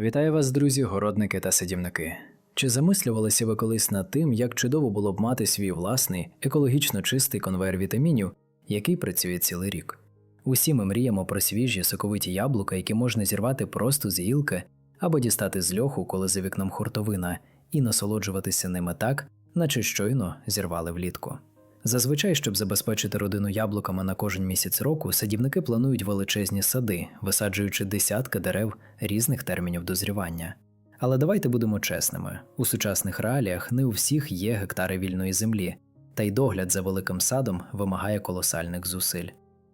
Вітаю вас, друзі, городники та садівники. Чи замислювалися ви колись над тим, як чудово було б мати свій власний екологічно чистий конвейер вітамінів, який працює цілий рік? Усі ми мріємо про свіжі соковиті яблука, які можна зірвати просто з гілки або дістати з льоху, коли за вікном хуртовина, і насолоджуватися ними так, наче щойно зірвали влітку. Зазвичай, щоб забезпечити родину яблуками на кожен місяць року, садівники планують величезні сади, висаджуючи десятки дерев різних термінів дозрівання. Але давайте будемо чесними: у сучасних реаліях не у всіх є гектари вільної землі, та й догляд за великим садом вимагає колосальних зусиль.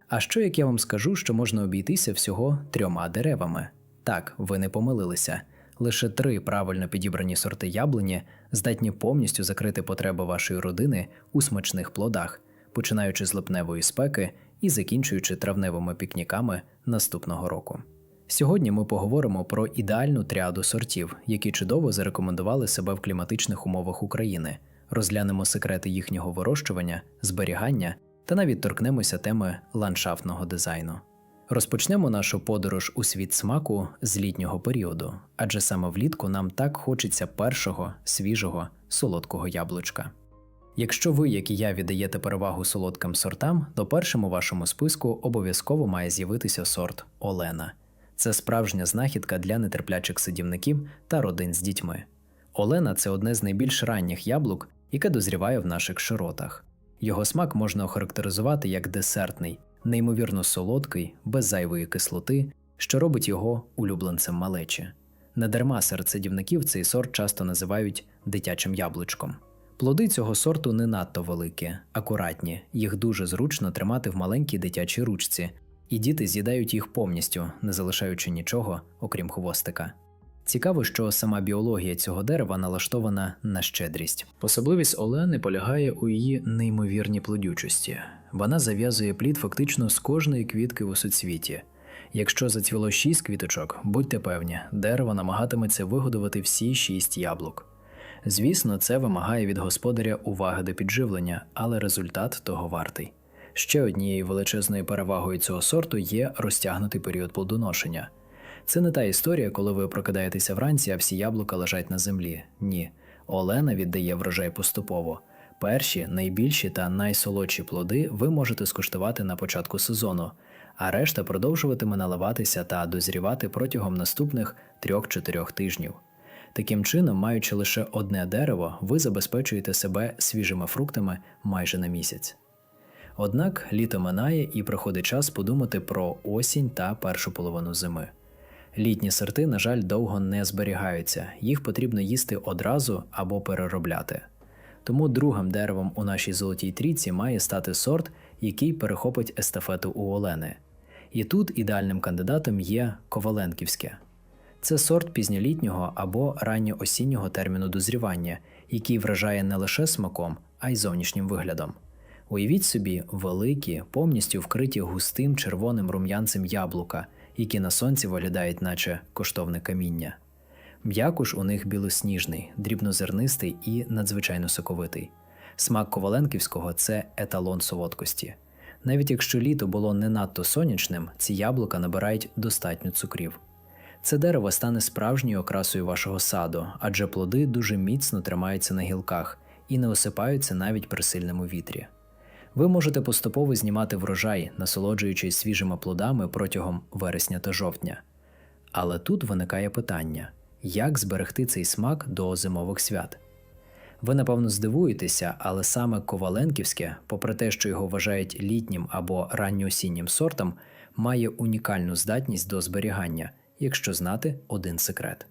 А що як я вам скажу, що можна обійтися всього трьома деревами? Так, ви не помилилися. Лише три правильно підібрані сорти яблуні здатні повністю закрити потреби вашої родини у смачних плодах, починаючи з липневої спеки і закінчуючи травневими пікніками наступного року. Сьогодні ми поговоримо про ідеальну тріаду сортів, які чудово зарекомендували себе в кліматичних умовах України, розглянемо секрети їхнього вирощування, зберігання та навіть торкнемося теми ландшафтного дизайну. Розпочнемо нашу подорож у світ смаку з літнього періоду, адже саме влітку нам так хочеться першого свіжого солодкого яблучка. Якщо ви, як і я, віддаєте перевагу солодким сортам, то першим у вашому списку обов'язково має з'явитися сорт Олена. Це справжня знахідка для нетерплячих садівників та родин з дітьми. Олена це одне з найбільш ранніх яблук, яке дозріває в наших широтах. Його смак можна охарактеризувати як десертний, неймовірно солодкий, без зайвої кислоти, що робить його улюбленцем малечі. Недарма серед садівників цей сорт часто називають дитячим яблучком. Плоди цього сорту не надто великі, акуратні, їх дуже зручно тримати в маленькій дитячій ручці, і діти з'їдають їх повністю, не залишаючи нічого, окрім хвостика. Цікаво, що сама біологія цього дерева налаштована на щедрість. Особливість олени полягає у її неймовірній плодючості. Вона зав'язує плід фактично з кожної квітки у суцвіті. Якщо зацвіло шість квіточок, будьте певні, дерево намагатиметься вигодувати всі шість яблук. Звісно, це вимагає від господаря уваги до підживлення, але результат того вартий. Ще однією величезною перевагою цього сорту є розтягнутий період плодоношення. Це не та історія, коли ви прокидаєтеся вранці, а всі яблука лежать на землі. Ні. Олена віддає врожай поступово. Перші, найбільші та найсолодші плоди ви можете скуштувати на початку сезону, а решта продовжуватиме наливатися та дозрівати протягом наступних 3-4 тижнів. Таким чином, маючи лише одне дерево, ви забезпечуєте себе свіжими фруктами майже на місяць. Однак літо минає і приходить час подумати про осінь та першу половину зими. Літні сорти, на жаль, довго не зберігаються, їх потрібно їсти одразу або переробляти. Тому другим деревом у нашій золотій трійці має стати сорт, який перехопить естафету у Олени. І тут ідеальним кандидатом є коваленківське. Це сорт пізньолітнього або ранньоосіннього терміну дозрівання, який вражає не лише смаком, а й зовнішнім виглядом. Уявіть собі великі, повністю вкриті густим червоним рум'янцем яблука, які на сонці виглядають, наче коштовне каміння. М'якуш у них білосніжний, дрібнозернистий і надзвичайно соковитий. Смак коваленківського це еталон солодкості. Навіть якщо літо було не надто сонячним, ці яблука набирають достатньо цукрів. Це дерево стане справжньою окрасою вашого саду, адже плоди дуже міцно тримаються на гілках і не осипаються навіть при сильному вітрі. Ви можете поступово знімати врожай, насолоджуючись свіжими плодами протягом вересня та жовтня. Але тут виникає питання: як зберегти цей смак до зимових свят? Ви, напевно, здивуєтеся, але саме коваленківське, попри те, що його вважають літнім або ранньоосіннім сортом, має унікальну здатність до зберігання, якщо знати один секрет.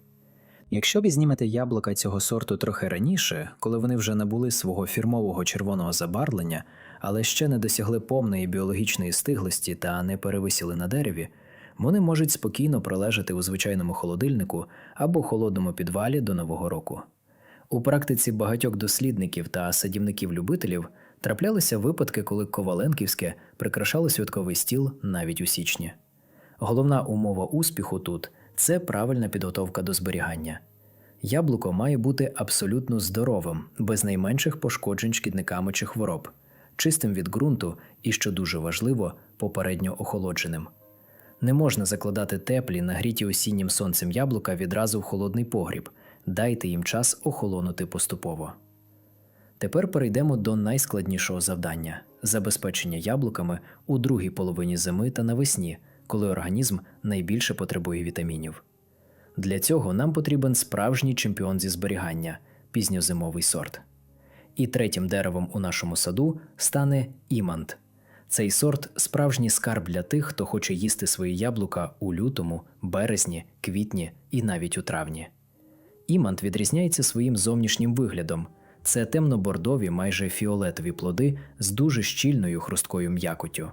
Якщо ви знімете яблука цього сорту трохи раніше, коли вони вже набули свого фірмового червоного забарвлення, але ще не досягли повної біологічної стиглості та не перевисіли на дереві, вони можуть спокійно пролежати у звичайному холодильнику або холодному підвалі до Нового року. У практиці багатьох дослідників та садівників-любителів траплялися випадки, коли коваленківське прикрашало святковий стіл навіть у січні. Головна умова успіху тут це правильна підготовка до зберігання. Яблуко має бути абсолютно здоровим, без найменших пошкоджень шкідниками чи хвороб, чистим від ґрунту і, що дуже важливо, попередньо охолодженим. Не можна закладати теплі, нагріті осіннім сонцем яблука відразу в холодний погріб. Дайте їм час охолонути поступово. Тепер перейдемо до найскладнішого завдання забезпечення яблуками у другій половині зими та навесні, коли організм найбільше потребує вітамінів. Для цього нам потрібен справжній чемпіон зі зберігання пізньозимовий сорт. І третім деревом у нашому саду стане імант. Цей сорт справжній скарб для тих, хто хоче їсти свої яблука у лютому, березні, квітні і навіть у травні. Імант відрізняється своїм зовнішнім виглядом. Це темно-бордові, майже фіолетові плоди з дуже щільною хрусткою м'якоттю.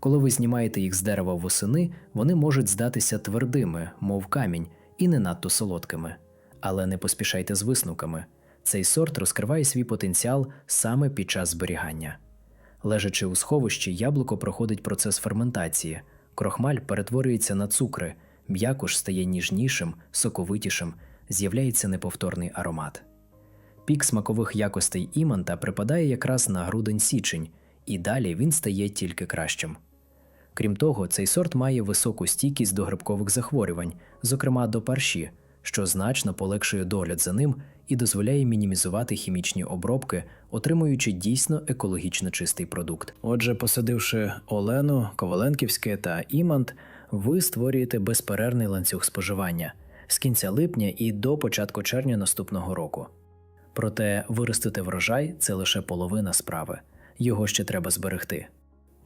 Коли ви знімаєте їх з дерева восени, вони можуть здатися твердими, мов камінь, і не надто солодкими. Але не поспішайте з висновками. Цей сорт розкриває свій потенціал саме під час зберігання. Лежачи у сховищі, яблуко проходить процес ферментації, крохмаль перетворюється на цукри, м'якуш стає ніжнішим, соковитішим, з'являється неповторний аромат. Пік смакових якостей іманта припадає якраз на грудень-січень, і далі він стає тільки кращим. Крім того, цей сорт має високу стійкість до грибкових захворювань, зокрема до парші, що значно полегшує догляд за ним і дозволяє мінімізувати хімічні обробки, отримуючи дійсно екологічно чистий продукт. Отже, посадивши Олену, Коваленківське та Імант, ви створюєте безперервний ланцюг споживання з кінця липня і до початку червня наступного року. Проте виростити врожай це лише половина справи, його ще треба зберегти.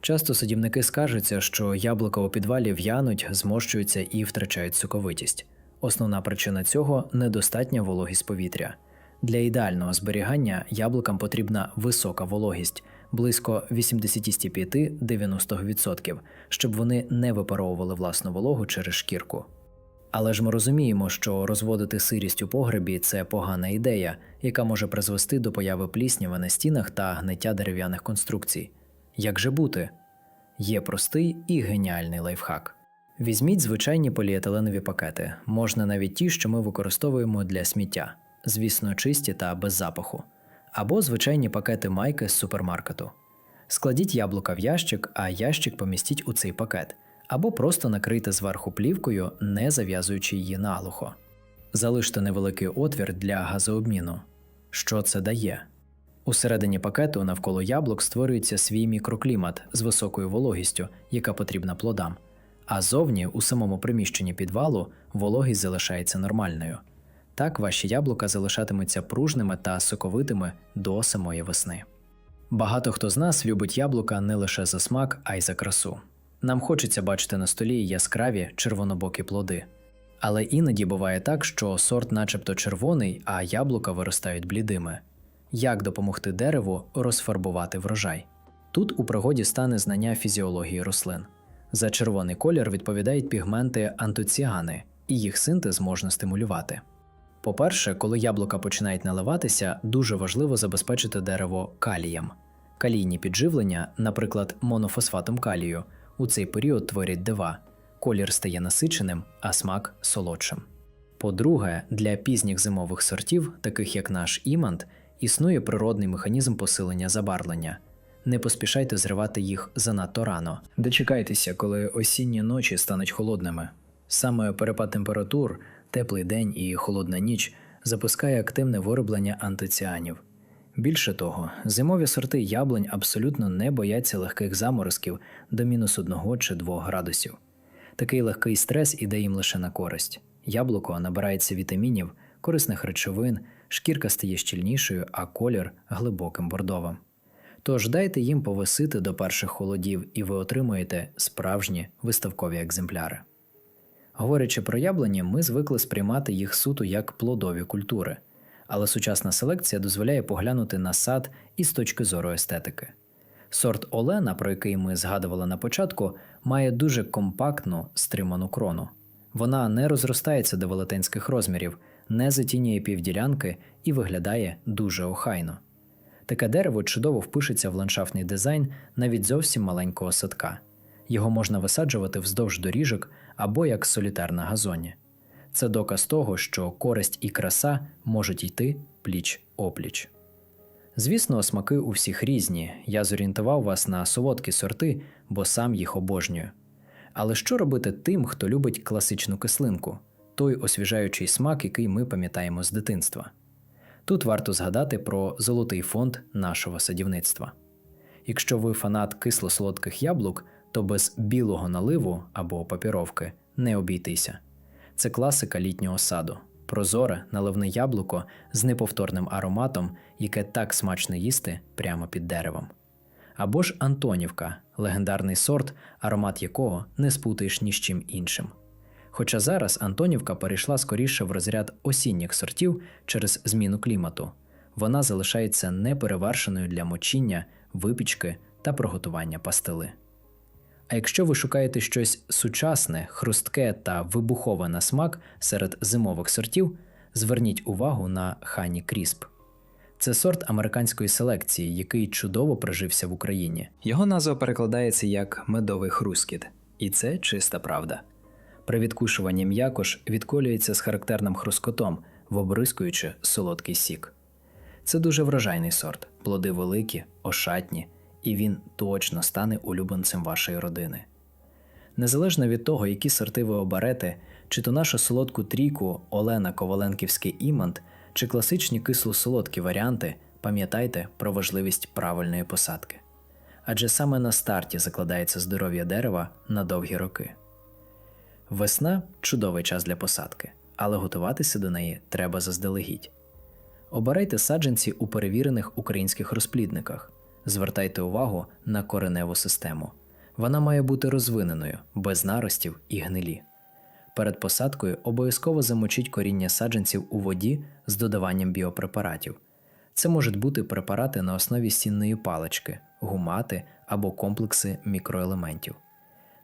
Часто садівники скаржаться, що яблука у підвалі в'януть, змощуються і втрачають соковитість. Основна причина цього недостатня вологість повітря. Для ідеального зберігання яблукам потрібна висока вологість близько 85-90%, щоб вони не випаровували власну вологу через шкірку. Але ж ми розуміємо, що розводити сирість у погребі це погана ідея, яка може призвести до появи плісняви на стінах та гниття дерев'яних конструкцій. Як же бути? Є простий і геніальний лайфхак. Візьміть звичайні поліетиленові пакети, можна навіть ті, що ми використовуємо для сміття, звісно, чисті та без запаху, або звичайні пакети майки з супермаркету. Складіть яблука в ящик, а ящик помістіть у цей пакет, або просто накрийте зверху плівкою, не зав'язуючи її наглухо. Залиште невеликий отвір для газообміну. Що це дає? Усередині пакету навколо яблук створюється свій мікроклімат з високою вологістю, яка потрібна плодам. А зовні, у самому приміщенні підвалу, вологість залишається нормальною. Так ваші яблука залишатимуться пружними та соковитими до самої весни. Багато хто з нас любить яблука не лише за смак, а й за красу. Нам хочеться бачити на столі яскраві червонобокі плоди. Але іноді буває так, що сорт начебто червоний, а яблука виростають блідими. Як допомогти дереву розфарбувати врожай? Тут у пригоді стане знання фізіології рослин. За червоний колір відповідають пігменти антоціани, і їх синтез можна стимулювати. По-перше, коли яблука починають наливатися, дуже важливо забезпечити дерево калієм. Калійні підживлення, наприклад, монофосфатом калію, у цей період творять дива, колір стає насиченим, а смак солодшим. По-друге, для пізніх зимових сортів, таких як наш імант, існує природний механізм посилення забарвлення. Не поспішайте зривати їх занадто рано. Дочекайтеся, коли осінні ночі стануть холодними. Саме перепад температур, теплий день і холодна ніч запускає активне вироблення антиціанів. Більше того, зимові сорти яблунь абсолютно не бояться легких заморозків до мінус 1 чи 2 градусів. Такий легкий стрес іде їм лише на користь. Яблуко набирається вітамінів, корисних речовин, шкірка стає щільнішою, а колір глибоким бордовим. Тож дайте їм повисити до перших холодів, і ви отримуєте справжні виставкові екземпляри. Говорячи про яблуні, ми звикли сприймати їх суто як плодові культури, але сучасна селекція дозволяє поглянути на сад із точки зору естетики. Сорт Олена, про який ми згадували на початку, має дуже компактну стриману крону. Вона не розростається до велетенських розмірів, не затінює півділянки і виглядає дуже охайно. Таке дерево чудово впишеться в ландшафтний дизайн навіть зовсім маленького садка. Його можна висаджувати вздовж доріжок або як солітер на газоні. Це доказ того, що користь і краса можуть йти пліч опліч. Звісно, смаки у всіх різні. Я зорієнтував вас на солодкі сорти, бо сам їх обожнюю. Але що робити тим, хто любить класичну кислинку, той освіжаючий смак, який ми пам'ятаємо з дитинства? Тут варто згадати про золотий фонд нашого садівництва. Якщо ви фанат кисло-солодких яблук, то без білого наливу або папіровки не обійтися. Це класика літнього саду, прозоре наливне яблуко з неповторним ароматом, яке так смачно їсти прямо під деревом. Або ж Антонівка, легендарний сорт, аромат якого не спутаєш ні з чим іншим. Хоча зараз Антонівка перейшла скоріше в розряд осінніх сортів через зміну клімату, вона залишається неперевершеною для мочіння, випічки та приготування пастили. А якщо ви шукаєте щось сучасне, хрустке та вибухове на смак серед зимових сортів, зверніть увагу на Хані Крісп. Це сорт американської селекції, який чудово прижився в Україні. Його назва перекладається як медовий хрускіт, і це чиста правда. При відкушуванні м'якош відколюється з характерним хрускотом, вобризкуючи солодкий сік. Це дуже врожайний сорт, плоди великі, ошатні, і він точно стане улюбленцем вашої родини. Незалежно від того, які сорти ви оберете, чи то нашу солодку трійку Олена Коваленківський імант, чи класичні кисло-солодкі варіанти, пам'ятайте про важливість правильної посадки. Адже саме на старті закладається здоров'я дерева на довгі роки. Весна чудовий час для посадки, але готуватися до неї треба заздалегідь. Обирайте саджанці у перевірених українських розплідниках. Звертайте увагу на кореневу систему. Вона має бути розвиненою, без наростів і гнилі. Перед посадкою обов'язково замочіть коріння саджанців у воді з додаванням біопрепаратів. Це можуть бути препарати на основі сінної палички, гумати або комплекси мікроелементів.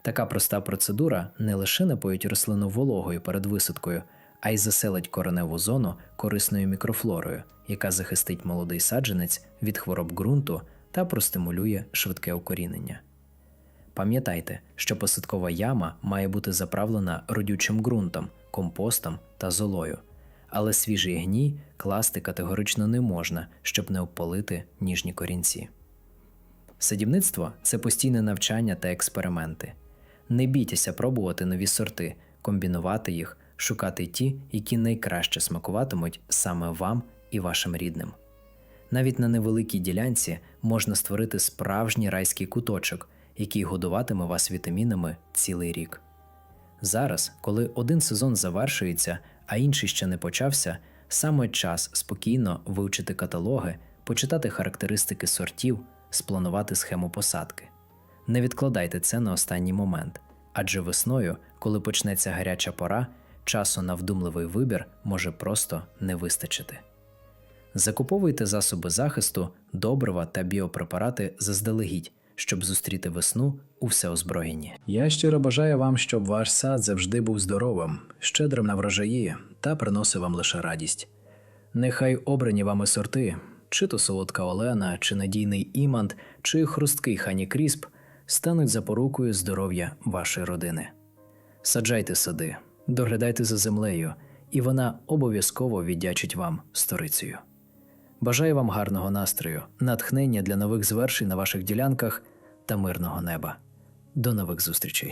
Така проста процедура не лише напоїть рослину вологою перед висадкою, а й заселить кореневу зону корисною мікрофлорою, яка захистить молодий саджанець від хвороб ґрунту та простимулює швидке укорінення. Пам'ятайте, що посадкова яма має бути заправлена родючим ґрунтом, компостом та золою, але свіжий гній класти категорично не можна, щоб не обпалити ніжні корінці. Садівництво це постійне навчання та експерименти. Не бійтеся пробувати нові сорти, комбінувати їх, шукати ті, які найкраще смакуватимуть саме вам і вашим рідним. Навіть на невеликій ділянці можна створити справжній райський куточок, який годуватиме вас вітамінами цілий рік. Зараз, коли один сезон завершується, а інший ще не почався, саме час спокійно вивчити каталоги, почитати характеристики сортів, спланувати схему посадки. Не відкладайте це на останній момент, адже весною, коли почнеться гаряча пора, часу на вдумливий вибір може просто не вистачити. Закуповуйте засоби захисту, добрива та біопрепарати заздалегідь, щоб зустріти весну у всеозброєнні. Я щиро бажаю вам, щоб ваш сад завжди був здоровим, щедрим на врожаї та приносив вам лише радість. Нехай обрані вами сорти, чи то солодка Олена, чи надійний імант, чи хрусткий хані крісп, стануть запорукою здоров'я вашої родини. Саджайте сади, доглядайте за землею, і вона обов'язково віддячить вам сторицею. Бажаю вам гарного настрою, натхнення для нових звершень на ваших ділянках та мирного неба. До нових зустрічей!